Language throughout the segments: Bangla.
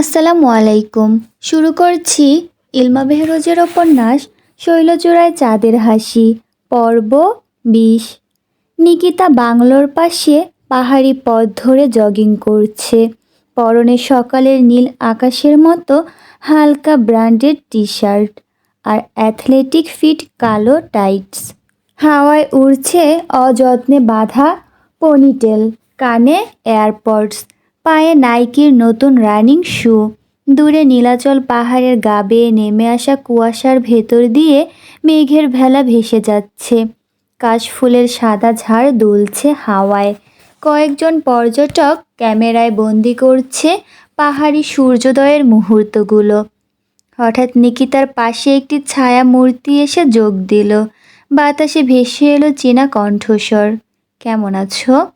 আসসালামু আলাইকুম। শুরু করছি ইলমা বেহরোজের উপন্যাস শৈলচূড়ায় চাঁদের হাসি, পর্ব বিশ। নিকিতা বাংলোর পাশে পাহাড়ি পথ ধরে জগিং করছে। পরনে সকালের নীল আকাশের মতো হালকা ব্র্যান্ডেড টি শার্ট আর অ্যাথলেটিক ফিট কালো টাইটস হাওয়ায় উড়ছে অযত্নে বাঁধা পনিটেল কানে এয়ারপডস পায়ে নাইকির নতুন রানিং শু। দূরে নীলাচল পাহাড়ের গা বেয়ে নেমে আসা কুয়াশার ভেতর দিয়ে মেঘের ভেলা ভেসে যাচ্ছে। কাশফুলের সাদা ঝাড় দুলছে হাওয়ায়। কয়েকজন পর্যটক ক্যামেরায় বন্দি করছে পাহাড়ি সূর্যোদয়ের মুহূর্তগুলো। হঠাৎ নিকিতার পাশে একটি ছায়া মূর্তি এসে যোগ দিল। বাতাসে ভেসে এলো চেনা কণ্ঠস্বর। কেমন আছো?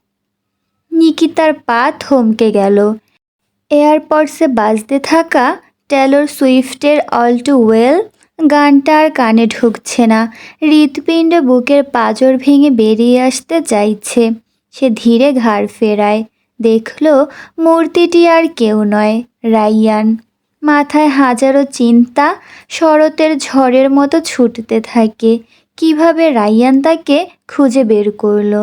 নিকিতার পা থমকে গেল। এয়ারপডসে বাজতে থাকা টেলর সুইফটের অল টু ওয়েল গানটা আর কানে ঢুকছে না। হৃৎপিণ্ড বুকের পাঁজর ভেঙে বেরিয়ে আসতে চাইছে। সে ধীরে ঘাড় ফেরায়। দেখল, মূর্তিটি আর কেউ নয়, রাইয়ান। মাথায় হাজারো চিন্তা শরতের ঝড়ের মতো ছুটতে থাকে। কীভাবে রাইয়ান তাকে খুঁজে বের করল?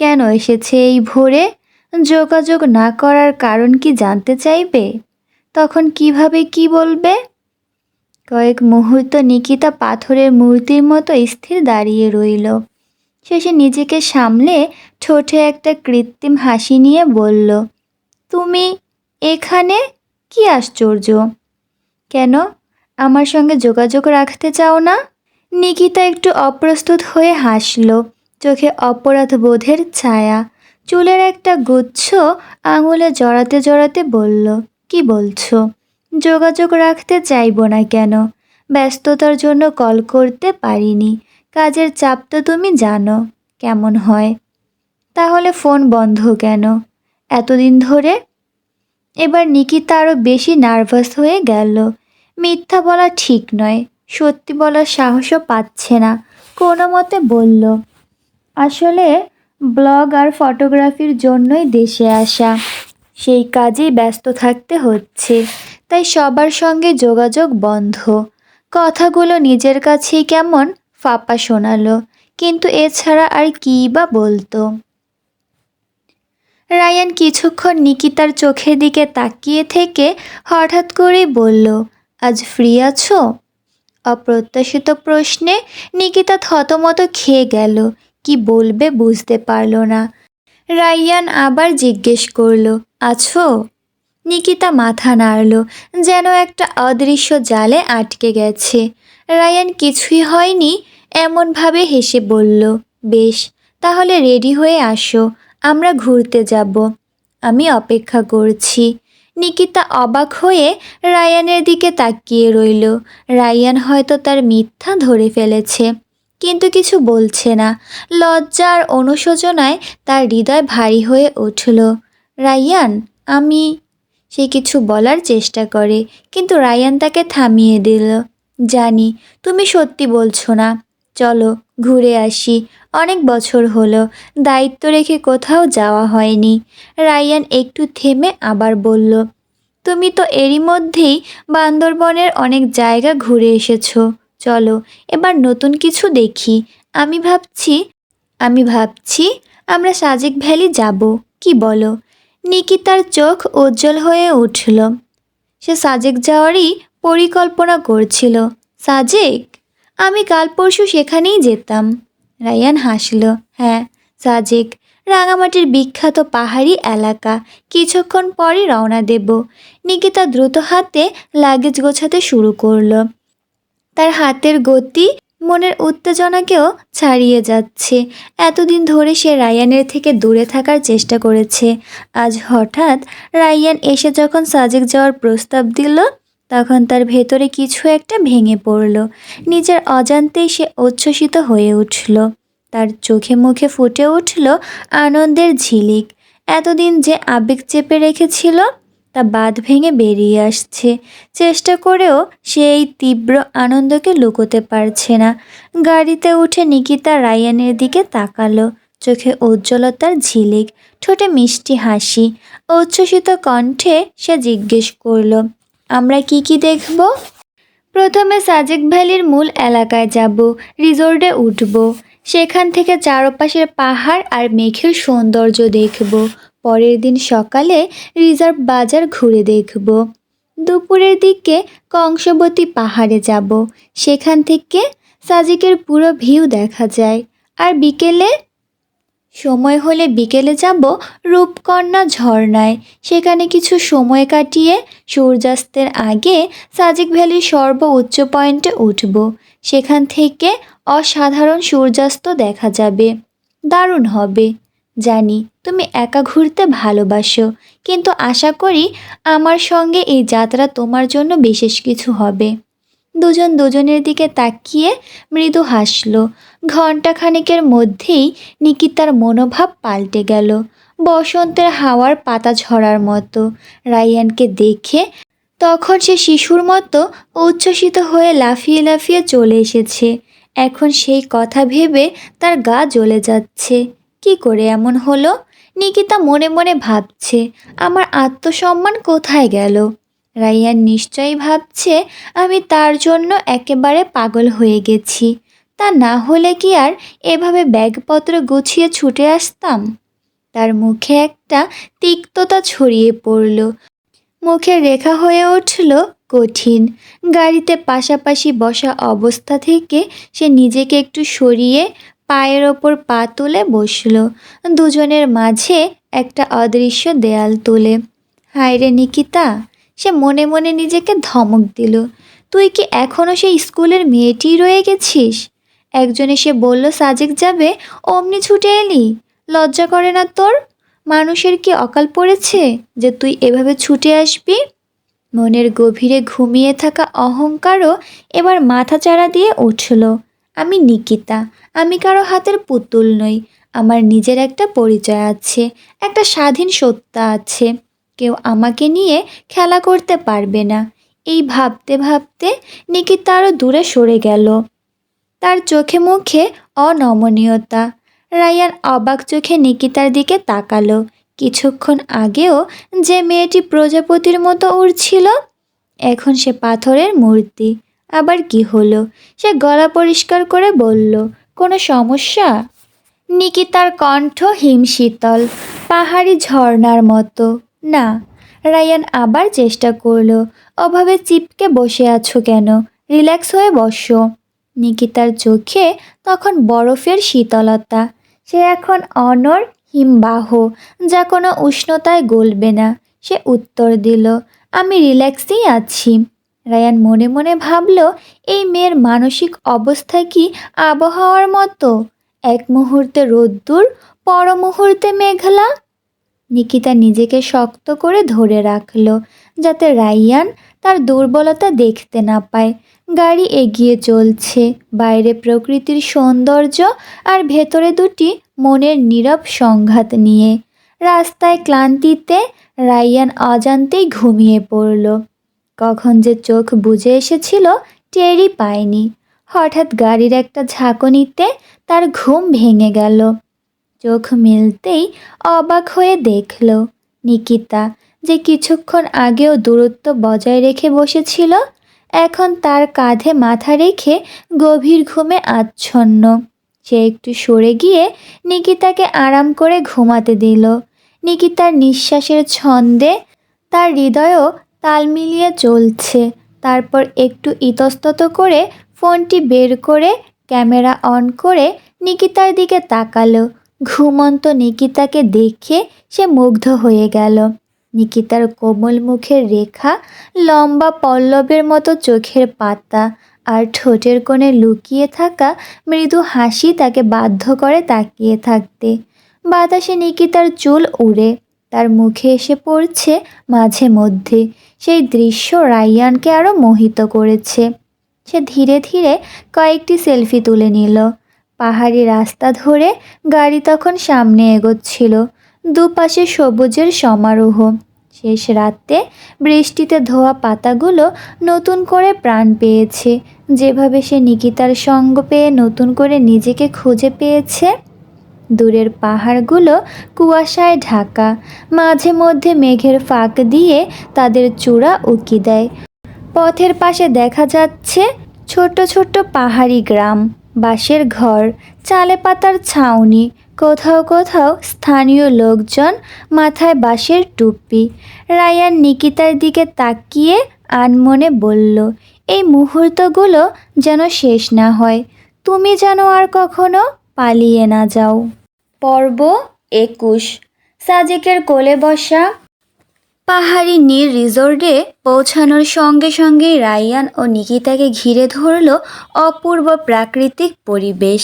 কেন এসেছে এই ভোরে? যোগাযোগ না করার কারণ কি জানতে চাইবে? তখন কীভাবে কি বলবে? কয়েক মুহূর্ত নিকিতা পাথরের মূর্তির মতো স্থির দাঁড়িয়ে রইল। শেষে নিজেকে সামলে ঠোঁটে একটা কৃত্রিম হাসি নিয়ে বলল, তুমি এখানে? কি আশ্চর্য! কেন? আমার সঙ্গে যোগাযোগ রাখতে চাও না? নিকিতা একটু অপ্রস্তুত হয়ে হাসল। চোখে অপরাধ বোধের ছায়া। চুলের একটা গুচ্ছ আঙুলে জড়াতে জড়াতে বলল, কি বলছো? যোগাযোগ রাখতে চাইব না কেন? ব্যস্ততার জন্য কল করতে পারিনি। কাজের চাপ তো তুমি জানো। কেমন হয়? তাহলে ফোন বন্ধ কেন? এতদিন ধরে? এবার নিকিতা আরও বেশি নার্ভাস হয়ে গেল। মিথ্যা বলা ঠিক নয়। সত্যি বলার সাহসও পাচ্ছে না। কোনো মতে বলল আসলে ব্লগ আর ফটোগ্রাফির জন্যই দেশে আসা। সেই কাজেই ব্যস্ত থাকতে হচ্ছে। তাই সবার সঙ্গে যোগাযোগ বন্ধ। কথাগুলো নিজের কাছেই কেমন ফাঁপা শোনালো, কিন্তু এছাড়া আর কী বা বলতো। রায়ান কিছুক্ষণ নিকিতার চোখের দিকে তাকিয়ে থেকে হঠাৎ করেই বলল, আজ ফ্রি আছো? অপ্রত্যাশিত প্রশ্নে নিকিতা থতমত খেয়ে গেল। কি বলবে বুঝতে পারল না। রাইয়ান আবার জিজ্ঞেস করল, আছো? নিকিতা মাথা নাড়ল, যেন একটা অদৃশ্য জালে আটকে গেছে। রায়ান কিছুই হয়নি, এমনভাবে হেসে বলল, বেশ, তাহলে রেডি হয়ে আসো, আমরা ঘুরতে যাব। আমি অপেক্ষা করছি। নিকিতা অবাক হয়ে রায়ানের দিকে তাকিয়ে রইল। রায়ান হয়তো তার মিথ্যা ধরে ফেলেছে। কিন্তু কিছু বলছে না। লজ্জার অনুশোচনায় তার হৃদয় ভারী হয়ে উঠল। রায়ান, আমি, সে কিছু বলার চেষ্টা করে, কিন্তু রায়ান তাকে থামিয়ে দিল। জানি, তুমি সত্যি বলছো না। চলো, ঘুরে আসি। অনেক বছর হলো, দায়িত্ব রেখে কোথাও যাওয়া হয়নি। রায়ান একটু থেমে আবার বলল, তুমি তো এরই মধ্যেই বান্দরবনের অনেক জায়গা ঘুরে এসেছ। চলো, এবার নতুন কিছু দেখি। আমি ভাবছি আমি ভাবছি আমরা সাজেক ভ্যালি যাব, কি বলো? নিকিতার চোখ উজ্জ্বল হয়ে উঠল। সে সাজেক যাওয়ারই পরিকল্পনা করছিল। সাজেক, আমি কাল পরশু সেখানেই যেতাম। রায়ান হাসল হ্যাঁ সাজেক, রাঙামাটির বিখ্যাত পাহাড়ি এলাকা, কিছুক্ষণ পরই রওনা দেব। নিকিতা দ্রুত হাতে লাগেজ গোছাতে শুরু করল। তার হাতের গতি মনের উত্তেজনাকেও ছাড়িয়ে যাচ্ছে। এতদিন ধরে সে রায়ানের থেকে দূরে থাকার চেষ্টা করেছে। আজ হঠাৎ রায়ান এসে যখন সাজেক যাওয়ার প্রস্তাব দিল, তখন তার ভেতরে কিছু একটা ভেঙে পড়ল। নিজের অজান্তেই সে উচ্ছ্বসিত হয়ে উঠল। তার চোখে মুখে ফুটে উঠল আনন্দের ঝিলিক। এতদিন যে আবেগ চেপে রেখেছিল তা বাঁধ ভেঙে বেরিয়ে আসছে। চেষ্টা করেও সে এই তীব্র আনন্দকে লুকোতে পারছে না। গাড়িতে উঠে নিকিতা রায়ানের দিকে তাকালো। চোখে উজ্জ্বলতার ঝিলিক, ঠোঁটে মিষ্টি হাসি, উচ্ছ্বসিত কণ্ঠে সে জিজ্ঞেস করল, আমরা কি কি দেখব? প্রথমে সাজেক ভ্যালির মূল এলাকায় যাব, রিসোর্টে উঠব। সেখান থেকে চারপাশের পাহাড় আর মেঘের সৌন্দর্য দেখব। পরের দিন সকালে রিজার্ভ বাজার ঘুরে দেখব। দুপুরের দিকে কংসবতী পাহাড়ে যাব। সেখান থেকে সাজিকের পুরো ভিউ দেখা যায়। আর বিকেলে সময় হলে বিকেলে যাব রূপকন্যা ঝর্ণায়। সেখানে কিছু সময় কাটিয়ে সূর্যাস্তের আগে সাজিক ভ্যালির সর্ব উচ্চ পয়েন্টে উঠব। সেখান থেকে অসাধারণ সূর্যাস্ত দেখা যাবে। দারুণ হবে, জানি। তুমি একা ঘুরতে ভালোবাসো। কিন্তু আশা করি আমার সঙ্গে এই যাত্রা তোমার জন্য বিশেষ কিছু হবে। দুজন দুজনের দিকে তাকিয়ে মৃদু হাসল। ঘণ্টাখানেকের মধ্যেই নিকিতার মনোভাব পাল্টে গেল। বসন্তের হাওয়ার পাতা ঝরার মতো। রায়ানকে দেখে তখন সে শিশুর মতো উচ্ছ্বসিত হয়ে লাফিয়ে লাফিয়ে চলে এসেছে। এখন সেই কথা ভেবে তার গা জ্বলে যাচ্ছে। কি করে এমন হলো? নিকিতা মনে মনে ভাবছে, আমার আত্মসম্মান কোথায় গেল? রায়ান নিশ্চয়ই ভাবছে, আমি তার জন্য একেবারে পাগল হয়ে গেছি। তা না হলে কি আর এভাবে ব্যাগপত্র গুছিয়ে ছুটে আসতাম? তার মুখে একটা তিক্ততা ছড়িয়ে পড়ল। মুখের রেখা হয়ে উঠল কঠিন। গাড়িতে পাশাপাশি বসা অবস্থা থেকে সে নিজেকে একটু সরিয়ে পায়ের ওপর পা তুলে বসল। দুজনের মাঝে একটা অদৃশ্য দেয়াল তুলে। হায় রে নিকিতা, সে মনে মনে নিজেকে ধমক দিল। তুই কি এখনও সেই স্কুলের মেয়েটিই রয়ে গেছিস? একজন এসে বলল, সাজেক যাবে, অমনি ছুটে এলি। লজ্জা করে না তোর? মানুষের কি অকাল পড়েছে যে তুই এভাবে ছুটে আসবি? মনের গভীরে ঘুমিয়ে থাকা অহংকারও এবার মাথা চাড়া দিয়ে উঠল। আমি নিকিতা। আমি কারও হাতের পুতুল নই। আমার নিজের একটা পরিচয় আছে, একটা স্বাধীন সত্তা আছে। কেউ আমাকে নিয়ে খেলা করতে পারবে না। এই ভাবতে ভাবতে নিকিতা আরও দূরে সরে গেল। তার চোখে মুখে অনমনীয়তা। রায়ান অবাক চোখে নিকিতার দিকে তাকালো। কিছুক্ষণ আগেও যে মেয়েটি প্রজাপতির মতো উড়ছিল, এখন সে পাথরের মূর্তি। আবার কি হলো? সে গলা পরিষ্কার করে বলল, কোনো সমস্যা? নিকিতার কণ্ঠ হিমশীতল পাহাড়ি ঝর্ণার মতো। না। রায়ান আবার চেষ্টা করল, অভাবে চিপকে বসে আছো কেন? রিল্যাক্স হয়ে বসো। নিকিতার চোখে তখন বরফের শীতলতা। সে এখন অনর হিমবাহ যা কোনো উষ্ণতায় গলবে না। সে উত্তর দিল, আমি রিল্যাক্সেই আছি। রায়ান মনে মনে ভাবল, এই মেয়ের মানসিক অবস্থা কি আবহাওয়ার মতো? এক মুহূর্তে রোদ্দুর, পর মুহূর্তে মেঘলা? নিকিতা নিজেকে শক্ত করে ধরে রাখল, যাতে রাইয়ান তার দুর্বলতা দেখতে না পায়। গাড়ি এগিয়ে চলছে, বাইরে প্রকৃতির সৌন্দর্য আর ভেতরে দুটি মনের নীরব সংঘাত নিয়ে। রাস্তায় ক্লান্তিতে রাইয়ান অজান্তেই ঘুমিয়ে পড়ল। কখন যে চোখ বুঝে এসেছিল টেরই পায়নি। হঠাৎ গাড়ির একটা ঝাঁকুনিতে তার ঘুম ভেঙে গেল। চোখ মিলতেই অবাক হয়ে দেখল, নিকিতা যে কিছুক্ষণ আগেও দূরত্ব বজায় রেখে বসেছিল, এখন তার কাঁধে মাথা রেখে গভীর ঘুমে আচ্ছন্ন। সে একটু সরে গিয়ে নিকিতাকে আরাম করে ঘুমাতে দিল। নিকিতার নিঃশ্বাসের ছন্দে তার হৃদয়ও তাল মিলিয়ে চলছে। তারপর একটু ইতস্তত করে ফোনটি বের করে ক্যামেরা অন করে নিকিতার দিকে তাকালো। ঘুমন্ত নিকিতাকে দেখে সে মুগ্ধ হয়ে গেল। নিকিতার কোমল মুখের রেখা লম্বা পল্লবের মতো চোখের পাতা আর ঠোঁটের কোণে লুকিয়ে থাকা মৃদু হাসি তাকে বাধ্য করে তাকিয়ে থাকতে। বাতাসে নিকিতার চুল উড়ে। তার মুখে এসে পড়ছে মাঝে মধ্যে। সেই দৃশ্য রাইয়ানকে আরও মোহিত করেছে। সে ধীরে ধীরে কয়েকটি সেলফি তুলে নিল। পাহাড়ি রাস্তা ধরে গাড়ি তখন সামনে এগোচ্ছিল। দুপাশে সবুজের সমারোহ। শেষ রাতে বৃষ্টিতে ধোয়া পাতাগুলো নতুন করে প্রাণ পেয়েছে। যেভাবে সে নিকিতার সঙ্গ পেয়ে নতুন করে নিজেকে খুঁজে পেয়েছে দূরের পাহাড়গুলো কুয়াশায় ঢাকা, মাঝে মধ্যে মেঘের ফাঁক দিয়ে তাদের চূড়া উকি দেয়। পথের পাশে দেখা যাচ্ছে ছোট ছোট পাহাড়ি গ্রাম, বাঁশের ঘর, চালে পাতার ছাউনি, কোথাও কোথাও স্থানীয় লোকজন মাথায় বাঁশের টুপি। রায়ান নিকিতার দিকে তাকিয়ে আনমনে বলল, এই মুহূর্তগুলো যেন শেষ না হয়। তুমি যেন আর কখনো পালিয়ে না যাও। পর্ব একুশ। সাজেকের কোলে বসা পাহাড়ি নীল রিসোর্টে পৌঁছানোর সঙ্গে সঙ্গেই রায়ান ও নিকিতাকে ঘিরে ধরল অপূর্ব প্রাকৃতিক পরিবেশ।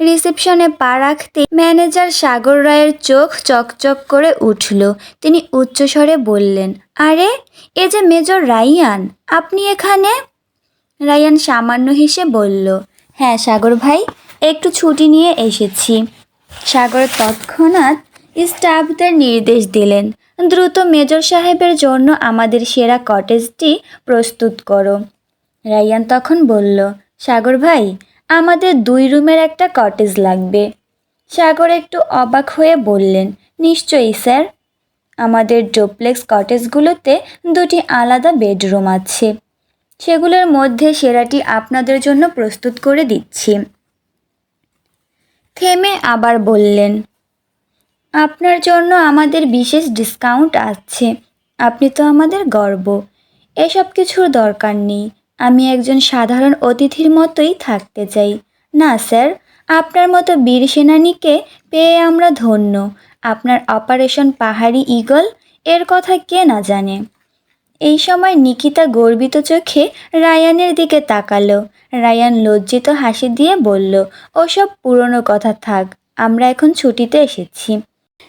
রিসেপশনে পা রাখতে ম্যানেজার সাগর রায়ের চোখ চকচক করে উঠল। তিনি উচ্চস্বরে বললেন, আরে, এ যে মেজর রায়ান, আপনি এখানে? রায়ান সামান্য হেসে বলল হ্যাঁ সাগর ভাই, একটু ছুটি নিয়ে এসেছি। সাগর তৎক্ষণাৎ স্টাফদের নির্দেশ দিলেন। দ্রুত মেজর সাহেবের জন্য আমাদের সেরা কটেজটি প্রস্তুত করো। রায়ান তখন বলল, সাগর ভাই, আমাদের দুই রুমের একটা কটেজ লাগবে। সাগর একটু অবাক হয়ে বললেন, নিশ্চয়ই, স্যার। আমাদের ডোপ্লেক্স কটেজগুলোতে দুটি আলাদা বেডরুম আছে। সেগুলোর মধ্যে সেরাটি আপনাদের জন্য প্রস্তুত করে দিচ্ছি। থেমে আবার বললেন, আপনার জন্য আমাদের বিশেষ ডিসকাউন্ট আছে। আপনি তো আমাদের গর্ব। এসব কিছুর দরকার নেই। আমি একজন সাধারণ অতিথির মতোই থাকতে চাই। না, স্যার, আপনার মতো বীর সেনানীকে পেয়ে আমরা ধন্য। আপনার অপারেশন পাহাড়ি ঈগল, এর কথা কে না জানে। এই সময় নিকিতা গর্বিত চোখে রায়ানের দিকে তাকালো। রায়ান লজ্জিত হাসি দিয়ে বলল, ওসব পুরনো কথা থাক, আমরা এখন ছুটিতে এসেছি।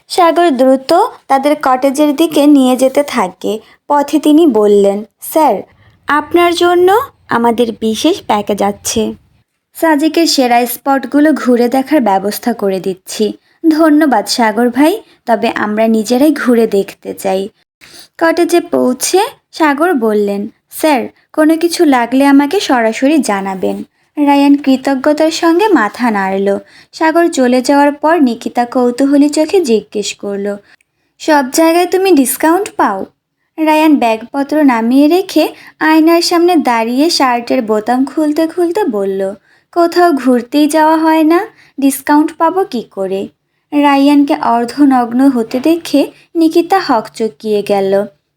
সাগর দ্রুত তাদের কটেজের দিকে নিয়ে যেতে থাকে। পথে তিনি বললেন, স্যার, আপনার জন্য আমাদের বিশেষ প্যাকেজ আছে। সাজিকের সেরা স্পটগুলো ঘুরে দেখার ব্যবস্থা করে দিচ্ছি। ধন্যবাদ সাগর ভাই, তবে আমরা নিজেরাই ঘুরে দেখতে চাই। কটেজে পৌঁছে সাগর বললেন, স্যার, কোনো কিছু লাগলে আমাকে সরাসরি জানাবেন। রায়ান কৃতজ্ঞতার সঙ্গে মাথা নাড়ল। সাগর চলে যাওয়ার পর নিকিতা কৌতূহলী চোখে জিজ্ঞেস করল, সব জায়গায় তুমি ডিসকাউন্ট পাও? রায়ান ব্যাগপত্র নামিয়ে রেখে আয়নার সামনে দাঁড়িয়ে শার্টের বোতাম খুলতে খুলতে বলল, কোথাও ঘুরতেই যাওয়া হয় না, ডিসকাউন্ট পাবো কি করে? রায়ানকে অর্ধনগ্ন হতে দেখে নিকিতা হকচকিয়ে গেল।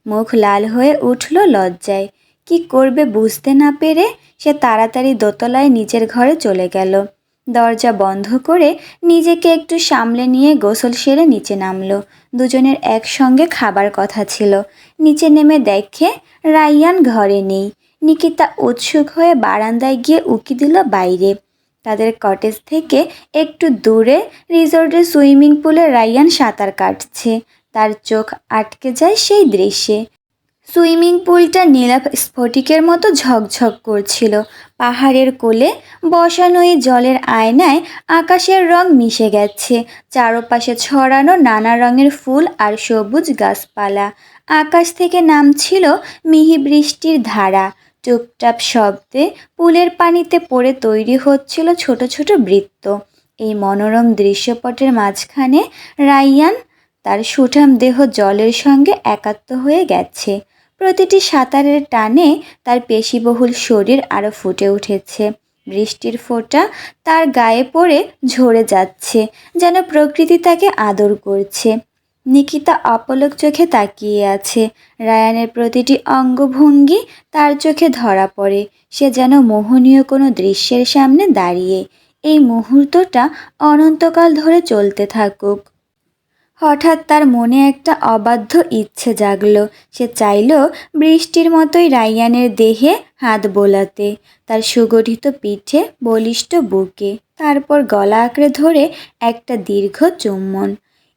মুখ লাল হয়ে উঠল লজ্জায়। কি করবে বুঝতে না পেরে সে তাড়াতাড়ি দোতলায় নিজের ঘরে চলে গেল। দরজা বন্ধ করে নিজেকে একটু সামলে নিয়ে গোসল সেরে নিচে নামলো। দুজনের একসঙ্গে খাবার কথা ছিল। নিচে নেমে দেখে রাইয়ান ঘরে নেই। নিকিতা উৎসুক হয়ে বারান্দায় গিয়ে উকি দিল বাইরে। তাদের কটেজ থেকে একটু দূরে রিসোর্টের সুইমিং পুলে রাইয়ান সাঁতার কাটছে। তার চোখ আটকে যায় সেই দৃশ্যে। সুইমিং পুলটা নীলাভ স্ফটিকের মতো ঝকঝক করছিল। পাহাড়ের কোলে বসানো এই জলের আয়নায় আকাশের রং মিশে গেছে। চারপাশে ছড়ানো নানা রঙের ফুল আর সবুজ গাছপালা। আকাশ থেকে নামছিল মিহি বৃষ্টির ধারা। টুপটাপ শব্দে পুলের পানিতে পড়ে তৈরি হচ্ছিল ছোট ছোট বৃত্ত। এই মনোরম দৃশ্যপটের মাঝখানে রাইয়ান তার সুঠাম দেহ জলের সঙ্গে একাত্ম হয়ে গেছে। প্রতিটি সাঁতারের টানে তার পেশিবহুল শরীর আরও ফুটে উঠেছে। বৃষ্টির ফোঁটা তার গায়ে পড়ে ঝরে যাচ্ছে, যেন প্রকৃতি তাকে আদর করছে। নিকিতা অপলক চোখে তাকিয়ে আছে। রায়ানের প্রতিটি অঙ্গভঙ্গি তার চোখে ধরা পড়ে। সে যেন মোহনীয় কোনো দৃশ্যের সামনে দাঁড়িয়ে। এই মুহূর্তটা অনন্তকাল ধরে চলতে থাকুক। হঠাৎ তার মনে একটা অবাধ্য ইচ্ছে জাগলো। সে চাইল বৃষ্টির মতোই রাইয়ানের দেহে হাত বোলাতে। তার সুগঠিত পিঠে বলিষ্ঠ বুকে, তারপর গলা আঁকড়ে ধরে একটা দীর্ঘ চুম্বন।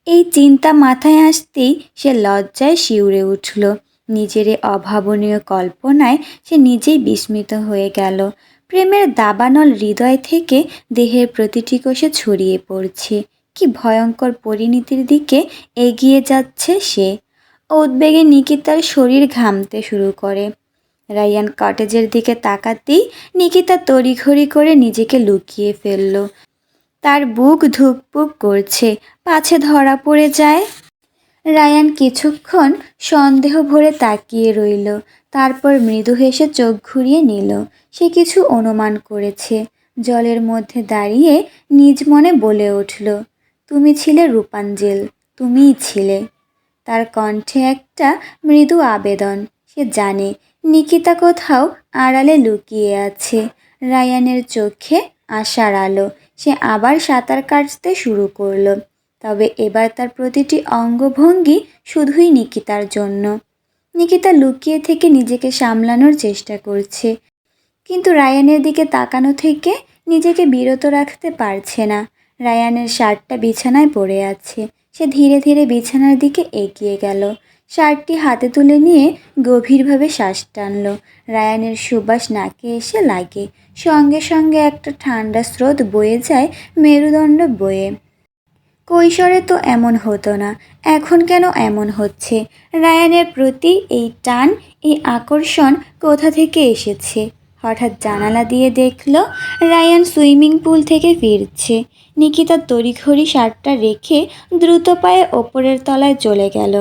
এই চিন্তা মাথায় আসতেই সে লজ্জায় শিউরে উঠল। নিজের অভাবনীয় কল্পনায় সে নিজেই বিস্মিত হয়ে গেল। প্রেমের দাবানল হৃদয় থেকে দেহের প্রতিটি কোষে ছড়িয়ে পড়ছে। কি ভয়ঙ্কর পরিণতির দিকে এগিয়ে যাচ্ছে সে। উদ্বেগে নিকিতার শরীর ঘামতে শুরু করে। রায়ান কটেজের দিকে তাকাতেই নিকিতা তড়িঘড়ি করে নিজেকে লুকিয়ে ফেলল। তার বুক ধুকপুক করছে, পাছে ধরা পড়ে যায়। রায়ান কিছুক্ষণ সন্দেহ ভরে তাকিয়ে রইল, তারপর মৃদু হেসে চোখ ঘুরিয়ে নিল। সে কিছু অনুমান করেছে, জলের মধ্যে দাঁড়িয়ে নিজ মনে বলে উঠল তুমি ছিলে রূপাঞ্জেল, তুমিই ছিলে। তার কণ্ঠে একটা মৃদু আবেদন, সে জানে নিকিতা কোথাও আড়ালে লুকিয়ে আছে। রায়ানের চোখে আশার আলো, সে আবার সাঁতার কাটতে শুরু করল। তবে এবার তার প্রতিটি অঙ্গভঙ্গি শুধুই নিকিতার জন্য। নিকিতা লুকিয়ে থেকে নিজেকে সামলানোর চেষ্টা করছে। কিন্তু রায়ানের দিকে তাকানো থেকে নিজেকে বিরত রাখতে পারছে না। রায়ানের শার্টটা বিছানায় পড়ে আছে। সে ধীরে ধীরে বিছানার দিকে এগিয়ে গেল। শার্টটি হাতে তুলে নিয়ে গভীরভাবে শ্বাস টানল। রায়ানের সুবাস নাকে এসে লাগে। সঙ্গে সঙ্গে একটা ঠান্ডা স্রোত বয়ে যায় মেরুদণ্ড বয়ে। কৈশোরে তো এমন হতো না, এখন কেন এমন হচ্ছে? রায়ানের প্রতি এই টান, এই আকর্ষণ কোথা থেকে এসেছে? হঠাৎ জানালা দিয়ে দেখল রায়ান সুইমিং পুল থেকে ফিরছে। নিকিতা তড়িঘড়ি শার্টটা রেখে দ্রুত পায়ে ওপরের তলায় চলে গেল।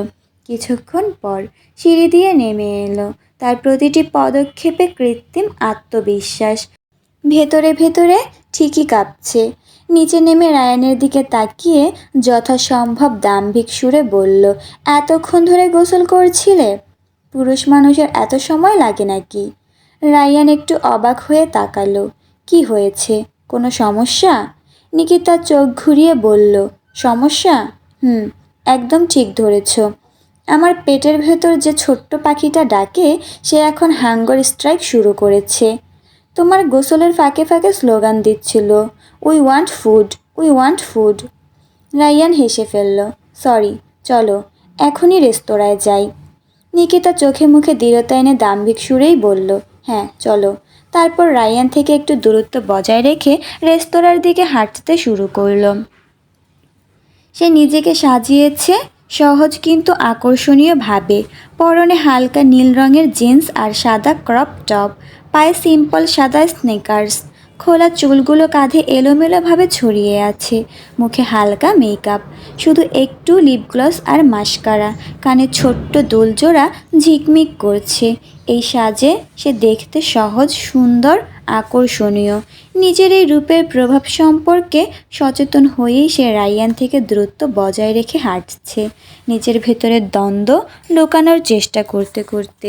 কিছুক্ষণ পর সিঁড়ি দিয়ে নেমে এলো। তার প্রতিটি পদক্ষেপে কৃত্রিম আত্মবিশ্বাস। ভেতরে ভেতরে ঠিকই কাঁপছে। নিচে নেমে রায়ানের দিকে তাকিয়ে যথাসম্ভব দাম্ভিক সুরে বলল, এতক্ষণ ধরে গোসল করছিলে? পুরুষ মানুষের এত সময় লাগে নাকি? রায়ান একটু অবাক হয়ে তাকালো। কি হয়েছে? কোনো সমস্যা? নিকিতা চোখ ঘুরিয়ে বলল, সমস্যা? হুম, একদম ঠিক ধরেছ। আমার পেটের ভেতর যে ছোট্ট পাখিটা ডাকে, সে এখন হাঙ্গর স্ট্রাইক শুরু করেছে। তোমার গোসলের ফাঁকে ফাঁকে স্লোগান দিচ্ছিল we want food we want food Ryan হেসে ফেলল সরি চলো, এখনই রেস্তোরাঁয় যাই। নিকিতা চোখে মুখে দৃঢ়তা এনে দাম্ভিক সুরেই বলল হ্যাঁ চলো। তারপর রায়ান থেকে একটু দূরত্ব বজায় রেখে রেস্তোরাঁর দিকে হাঁটতে শুরু করল। সে নিজেকে সাজিয়েছে সহজ কিন্তু আকর্ষণীয়ভাবে পরনে হালকা নীল রঙের জিন্স আর সাদা ক্রপ টপ, পায়ে সিম্পল সাদা স্নেকার্স। খোলা চুলগুলো কাঁধে এলোমেলোভাবে ছড়িয়ে আছে। মুখে হালকা মেকআপ। শুধু একটু লিপ গ্লস আর মাস্কারা কানে ছোট্ট দোলজোড়া ঝিকমিক করছে। এই সাজে সে দেখতে সহজ, সুন্দর, আকর্ষণীয়। নিজের এই রূপের প্রভাব সম্পর্কে সচেতন হয়েই সে রাইয়ান থেকে দূরত্ব বজায় রেখে হাঁটছে। নিজের ভেতরের দ্বন্দ্ব লুকানোর চেষ্টা করতে করতে।